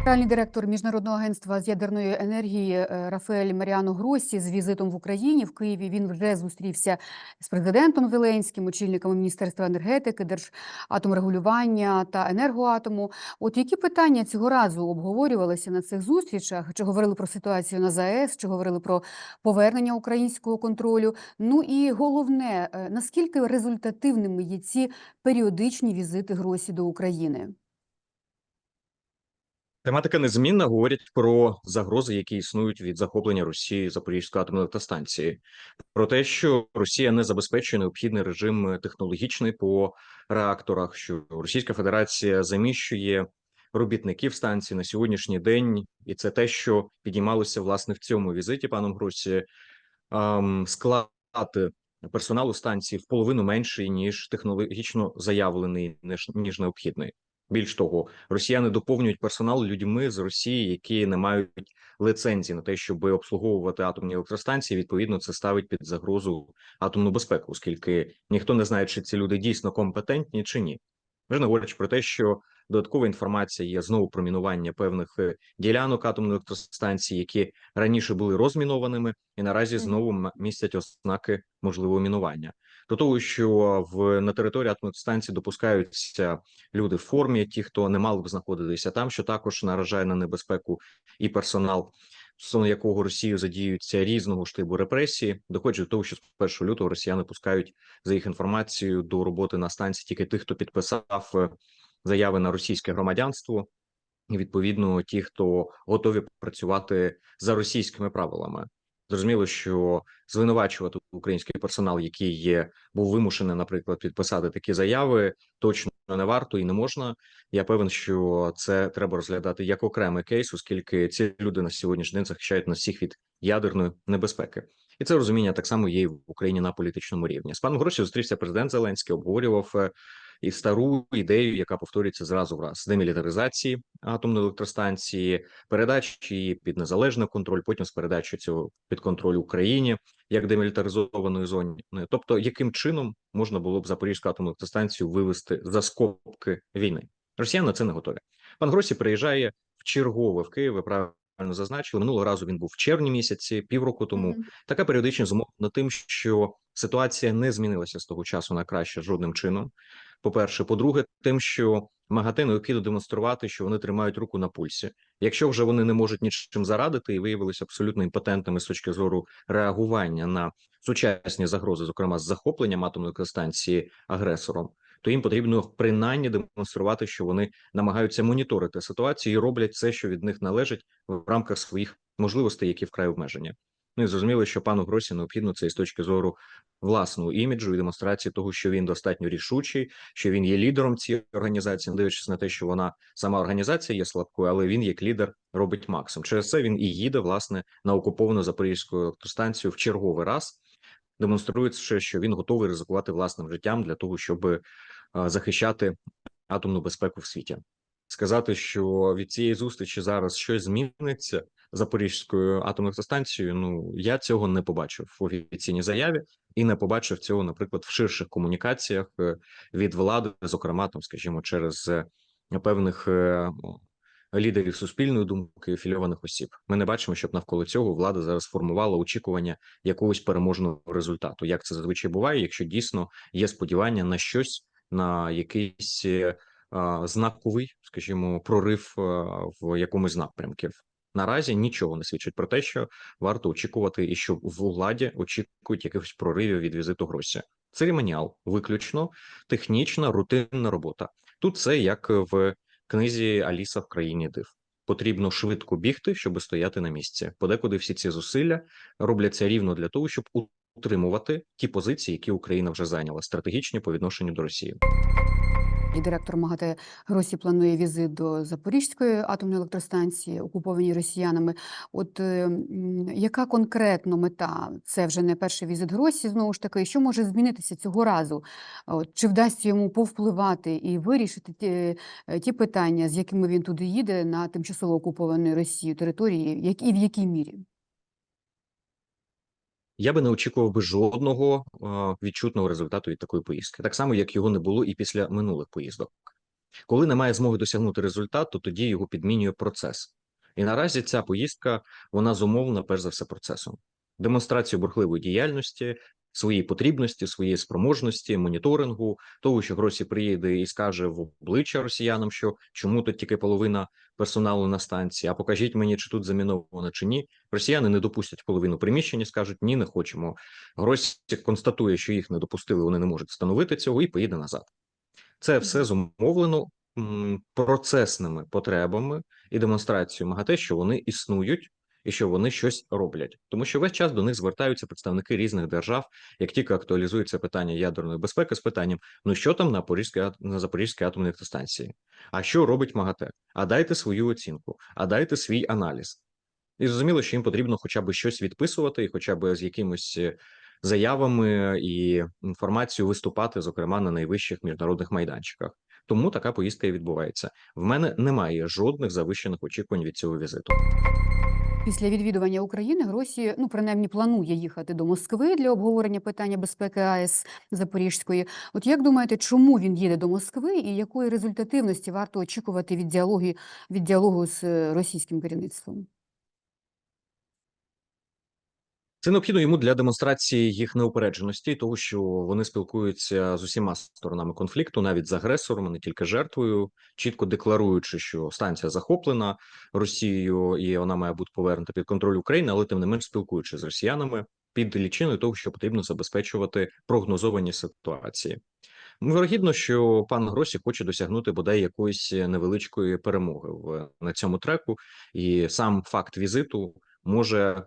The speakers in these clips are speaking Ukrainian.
Генеральний директор міжнародного агентства з ядерної енергії е, Рафаель Маріано Гросі з візитом в Україні в Києві. Він вже зустрівся з президентом Зеленським, очільниками міністерства енергетики, держатомрегулювання та енергоатому. От які питання цього разу обговорювалися на цих зустрічах? Чи говорили про ситуацію на ЗАЕС, чи говорили про повернення українського контролю? Ну і головне, е, наскільки результативними є ці періодичні візити Гросі до України? Тематика незмінна говорять про загрози, які існують від захоплення Росії Запорізької атомної електростанції, про те, що Росія не забезпечує необхідний режим технологічний по реакторах, що Російська Федерація заміщує робітників станції на сьогоднішній день, і це те, що підіймалося власне в цьому візиті паном Гросі. Склад персоналу станції в половину менший ніж технологічно заявлений, ніж, ніж необхідний. Більш того, росіяни доповнюють персонал людьми з Росії, які не мають лицензії на те, щоб обслуговувати атомні електростанції. Відповідно, це ставить під загрозу атомну безпеку, оскільки ніхто не знає, чи ці люди дійсно компетентні чи ні. Вже не говорячи про те, що додаткова інформація є знову про мінування певних е, ділянок атомної електростанції, які раніше були розмінованими, і наразі знову містять ознаки можливого мінування. До того, що в на території атомної станції допускаються люди в формі, ті, хто не мали б знаходитися там, що також наражає на небезпеку і персонал, стосовно якого Росію задіються різного штибу репресії, доходить до того, що з 1 лютого росіяни пускають за їх інформацією до роботи на станції тільки тих, хто підписав е, заяви на російське громадянство, і відповідно ті, хто готові працювати за російськими правилами. Зрозуміло, що звинувачувати український персонал, який є, був вимушений, наприклад, підписати такі заяви, точно не варто і не можна. Я певен, що це треба розглядати як окремий кейс, оскільки ці люди на сьогоднішній день захищають нас всіх від ядерної небезпеки, і це розуміння так само є і в Україні на політичному рівні. З паном Гроші зустрівся президент Зеленський, обговорював е, і стару ідею, яка повторюється зразу в раз демілітаризації атомної електростанції, передачі її під незалежний контроль, потім з передачі цього під контроль Україні як демілітаризованої зони. Тобто, яким чином можна було б Запорізьку атомну електростанцію вивести за скобки війни? Росіяни на це не готові. Пан Гросі приїжджає в чергове в Київ. Правильно зазначили. Минулого разу він був в червні місяці, півроку тому. Мгм. Така періодичність зумовлена тим, що ситуація не змінилася з того часу на краще жодним чином. По-перше, по-друге, тим, що МАГАТЕ необхідно демонструвати, що вони тримають руку на пульсі. Якщо вже вони не можуть нічим зарадити і виявилися абсолютно імпотентними з точки зору реагування на сучасні загрози, зокрема з захопленням атомної електростанції агресором, то їм потрібно принаймні демонструвати, що вони намагаються моніторити ситуацію і роблять все, що від них належить в рамках своїх можливостей, які вкрай обмежені. Ну і зрозуміло, що пану Гросі необхідно це і з точки зору власного іміджу і демонстрації того, що він достатньо рішучий, що він є лідером цієї організації, не дивлячись на те, що вона сама організація є слабкою, але він як лідер робить максимум. Через це він і їде власне на окуповану Запорізьку електростанцію в черговий раз, демонструючи, що він готовий ризикувати власним життям для того, щоб е, захищати атомну безпеку в світі. Сказати, що від цієї зустрічі зараз щось зміниться Запорізькою атомною електростанцією, ну я цього не побачив в офіційній заяві і не побачив цього, наприклад, в ширших комунікаціях е, від влади, зокрема, там, скажімо, через е, певних е, лідерів суспільної думки, фільованих осіб. Ми не бачимо, щоб навколо цього влада зараз формувала очікування якогось переможного результату. Як це зазвичай буває, якщо дійсно є сподівання на щось, на якийсь знаковий, скажімо, прорив в якомусь напрямків. Наразі нічого не свідчить про те, що варто очікувати, і що в владі очікують якихось проривів від візиту Гросі. Церемоніал виключно технічна рутинна робота. Тут це як в книзі Аліса в країні див. Потрібно швидко бігти, щоб стояти на місці. Подекуди всі ці зусилля робляться рівно для того, щоб утримувати ті позиції, які Україна вже зайняла, стратегічні по відношенню до Росії. Директор МАГАТЕ Гросі планує візит до Запорізької атомної електростанції, окуповані росіянами. От е, яка конкретно мета? Це вже не перший візит Гросі, знову ж таки, що може змінитися цього разу? От, чи вдасться йому повпливати і вирішити ті, е, ті питання, з якими він туди їде на тимчасово окупованій Росією території, як і в якій мірі? Я би не очікував би жодного відчутного результату від такої поїздки, так само як його не було і після минулих поїздок. Коли немає змоги досягнути результату, тоді його підмінює процес. І наразі ця поїздка вона зумовлена перш за все процесом демонстрацію бурхливої діяльності, своєї потрібності, своєї спроможності, моніторингу, того, що Гросі приїде і скаже в обличчя росіянам, що чому тут тільки половина персоналу на станції, а покажіть мені, чи тут заміновано чи ні. Росіяни не допустять половину приміщення, скажуть ні, не хочемо. Гросі констатує, що їх не допустили, вони не можуть встановити цього, і поїде назад. Це все зумовлено процесними потребами і демонстрацією МАГАТЕ, що вони існують і що вони щось роблять, тому що весь час до них звертаються представники різних держав, як тільки актуалізується питання ядерної безпеки з питанням: ну що там на Порізькій на Запорізькій атомній електростанції? А що робить МАГАТЕ? А дайте свою оцінку, а дайте свій аналіз. І зрозуміло, що їм потрібно хоча б щось відписувати, і хоча б з якимось е, заявами і інформацією виступати, зокрема на найвищих міжнародних майданчиках. Тому така поїздка і відбувається. В мене немає жодних завищених очікувань від цього візиту. Після відвідування України Гросі, ну принаймні, планує їхати до Москви для обговорення питання безпеки АЕС Запорізької. От як думаєте, чому він їде до Москви і якої результативності варто очікувати від діалогу, від діалогу з е, російським керівництвом? Це необхідно йому для демонстрації їх неупередженості, того що вони спілкуються з усіма сторонами конфлікту, навіть з агресором, не тільки жертвою, чітко декларуючи, що станція захоплена Росією і вона має бути повернута під контроль України, але тим не менш спілкуючись з росіянами під лічиною того, що потрібно забезпечувати прогнозовані ситуації. Вирогідно, що пан Гросі хоче досягнути бодай якоїсь невеличкої перемоги в на цьому треку, і сам факт візиту може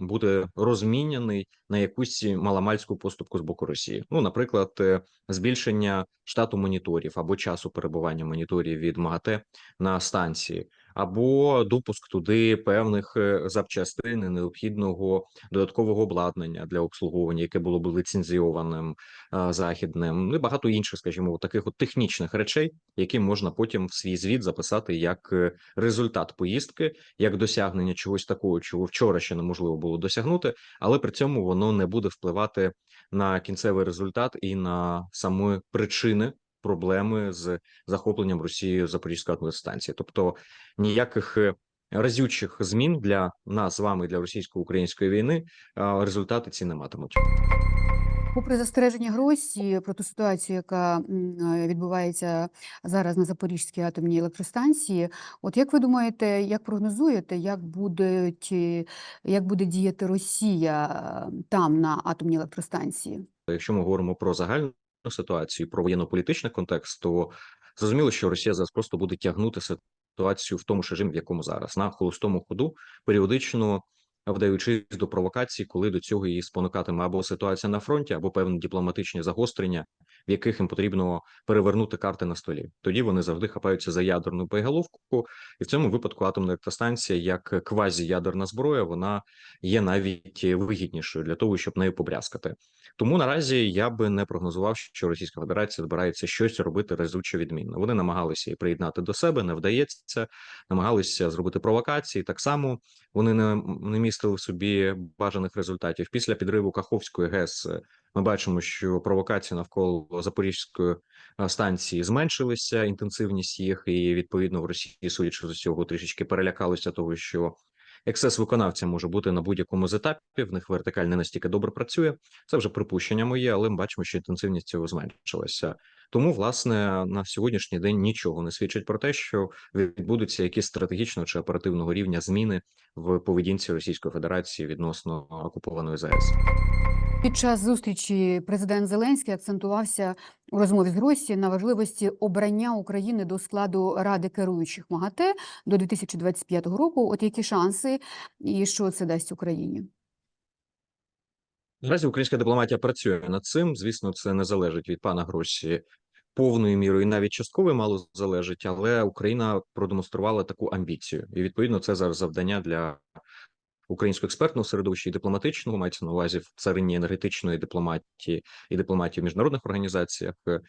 бути розміняний на якусь маломальську поступку з боку Росії. Ну, наприклад, е, збільшення штату моніторів або часу перебування моніторів від МАГАТЕ на станції, або допуск туди певних е, запчастин і необхідного додаткового обладнання для обслуговування, яке було б ліцензійованим е, західним, ну і багато інших, скажімо, таких от технічних речей, які можна потім в свій звіт записати як е, результат поїздки, як досягнення чогось такого, чого вчора ще неможливо було досягнути, але при цьому воно не буде впливати на кінцевий результат і на самі причини. Проблеми з захопленням Росією Запорізької атомної станції, тобто ніяких е, разючих змін для нас з вами для російсько-української війни е, результати ці не матимуть. Попри застереження Гросі про ту ситуацію, яка е, відбувається зараз на Запорізькій атомній електростанції, от як ви думаєте, як прогнозуєте, як будуть, як буде діяти Росія там на атомній електростанції? Якщо ми говоримо про загальну ситуацію, про воєнно-політичний контекст, то зрозуміло, що Росія зараз просто буде тягнути ситуацію в тому ж режимі, в якому зараз на холостому ходу, періодично вдаючись до провокацій, коли до цього її спонукатиме або ситуація на фронті, або певні дипломатичні загострення, в яких їм потрібно перевернути карти на столі. Тоді вони завжди хапаються за ядерну боєголовку, і в цьому випадку атомна електростанція як квазіядерна зброя, вона є навіть вигіднішою для того, щоб нею побрязкати. Тому наразі я би не прогнозував, що Російська Федерація збирається щось робити разюче відмінно. Вони намагалися її приєднати до себе, не вдається, намагалися зробити провокації. Так само вони не, не містили в собі бажаних результатів. Після підриву Каховської ГЕС ми бачимо, що провокації навколо Запорізької е, станції зменшилися, інтенсивність їх, і відповідно в Росії, судячи з усього, трішечки перелякалися того, що Ексес виконавця може бути на будь-якому з етапів. В них вертикаль не настільки добре працює. Це вже припущення моє, але ми бачимо, що інтенсивність цього зменшилася. Тому, власне, на сьогоднішній день нічого не свідчить про те, що відбудуться якісь стратегічного чи оперативного рівня зміни в поведінці Російської Федерації відносно окупованої ЗАЕС. Під час зустрічі президент Зеленський акцентувався у розмові з Гросі на важливості обрання України до складу Ради керуючих МАГАТЕ до 2025 року. От які шанси і що це дасть Україні? Наразі українська дипломатія працює над цим. Звісно, це не залежить від пана Гросі повною мірою, і навіть частково мало залежить, але Україна продемонструвала таку амбіцію, і відповідно це зараз завдання для українського експертного середовища і дипломатичного мається на увазі в царині енергетичної дипломатії і дипломатії в міжнародних організаціях е,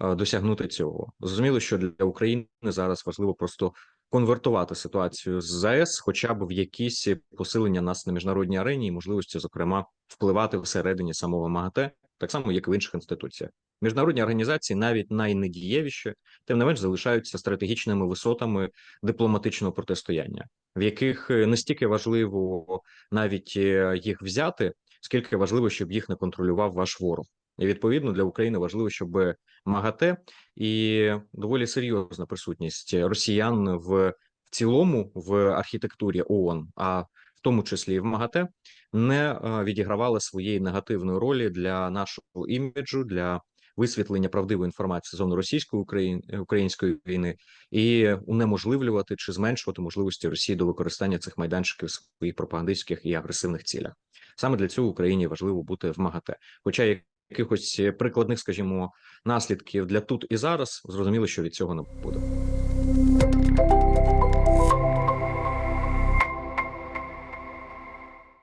е, досягнути цього. Зрозуміло, що для України зараз важливо просто конвертувати ситуацію з ЗАЕС, хоча б в якісь посилення нас на міжнародній арені і можливості, зокрема, впливати всередині самого МАГАТЕ, так само як в інших інституціях. Міжнародні організації, навіть найнедієвіші, тим не менш залишаються стратегічними висотами дипломатичного протистояння, в яких е, не стільки важливо навіть е, їх взяти, скільки важливо, щоб їх не контролював ваш ворог. І відповідно для України важливо, щоб МАГАТЕ і доволі серйозна присутність росіян в, в цілому в архітектурі ООН, а в тому числі і в МАГАТЕ, не е, відігравала своєї негативної ролі для нашого іміджу, для висвітлення правдивої інформації зону російської Україн, української війни і унеможливлювати чи зменшувати можливості Росії до використання цих майданчиків в своїх пропагандистських і агресивних цілях. Саме для цього Україні важливо бути в МАГАТЕ. Хоча якихось прикладних, скажімо, наслідків для тут і зараз зрозуміло, що від цього не буде.